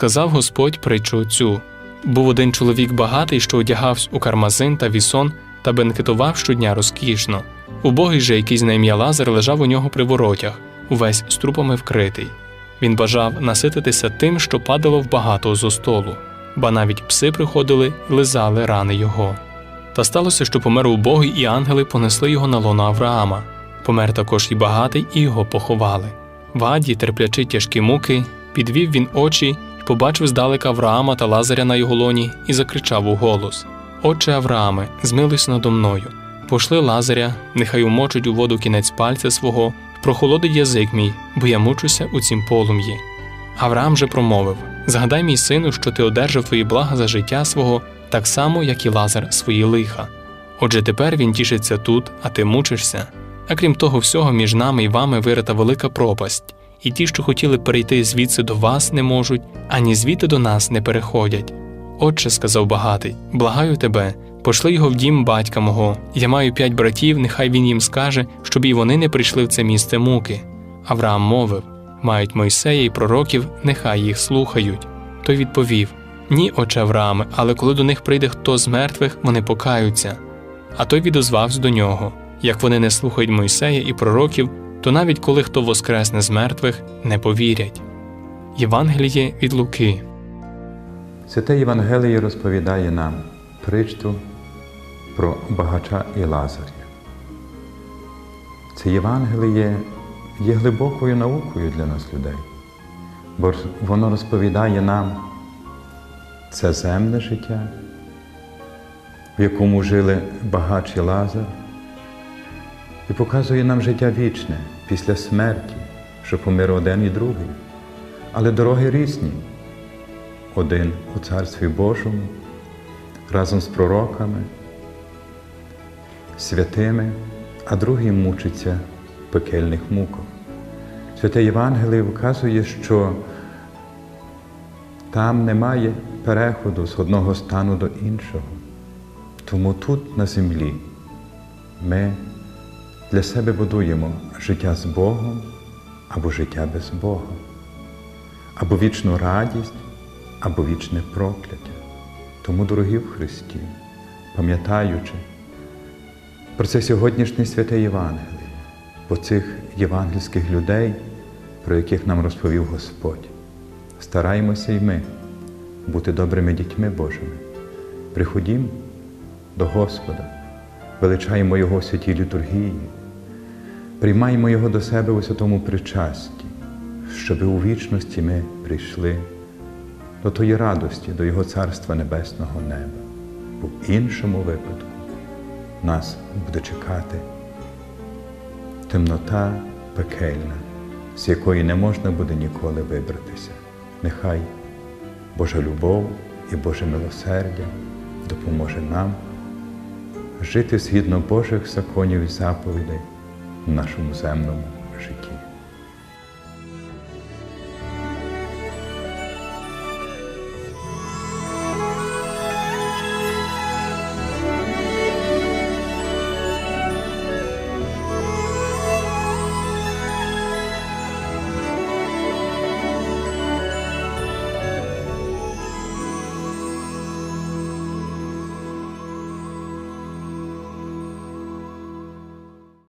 Сказав Господь притчу цю. Був один чоловік багатий, що одягався у кармазин та вісон та бенкетував щодня розкішно. Убогий же якийсь на ім'я Лазар лежав у нього при воротях, увесь з трупами вкритий. Він бажав насититися тим, що падало в багато зо столу, ба навіть пси приходили і лизали рани його. Та сталося, що помер убогий, і ангели понесли його на лоно Авраама. Помер також і багатий, і його поховали. В аді, терплячи тяжкі муки, підвів він очі побачив здалека Авраама та Лазаря на його лоні і закричав у голос: Отче Аврааме, змилуйся надо мною. Пошли Лазаря, нехай умочить у воду кінець пальця свого, прохолодить язик мій, бо я мучуся у цім полум'ї. Авраам же промовив: Згадай, мій сину, що ти одержав твої блага за життя свого, так само, як і Лазар свої лиха. Отже, тепер він тішиться тут, а ти мучишся. А крім того всього, між нами і вами вирита велика пропасть, і ті, що хотіли перейти звідси до вас, не можуть, ані звідти до нас не переходять. Отче, сказав багатий, благаю тебе, пошли його в дім батька мого. Я маю п'ять братів, нехай він їм скаже, щоб і вони не прийшли в це місце муки. Авраам мовив: мають Мойсея і пророків, нехай їх слухають. Той відповів: Ні, отче Аврааме, але коли до них прийде хто з мертвих, вони покаються. А той відозвався до нього: як вони не слухають Мойсея і пророків, то навіть коли хто воскресне з мертвих, не повірять. Євангеліє від Луки. Святе Євангеліє розповідає нам притчу про багача і Лазаря. Це Євангеліє є глибокою наукою для нас людей, бо воно розповідає нам це земне життя, в якому жили багач і Лазар, і показує нам життя вічне після смерті, що помер один і другий, але дороги різні один у Царстві Божому, разом з пророками, святими, а другий мучиться в пекельних муках. Святе Євангеліє вказує, що там немає переходу з одного стану до іншого. Тому тут, на землі, ми для себе будуємо життя з Богом або життя без Бога, або вічну радість або вічне прокляття. Тому, дорогі в Христі, пам'ятаючи про це сьогоднішнє святе Євангеліє, про цих євангельських людей, про яких нам розповів Господь, стараємося й ми бути добрими дітьми Божими. Приходімо до Господа, величаємо Його святій літургії, приймаємо Його до себе у святому причасті, щоби у вічності ми прийшли до тої радості, до Його Царства Небесного неба. Бо в іншому випадку нас буде чекати темнота пекельна, з якої не можна буде ніколи вибратися. Нехай Божа любов і Боже милосердя допоможе нам жити згідно Божих законів і заповідей нашому земному житті.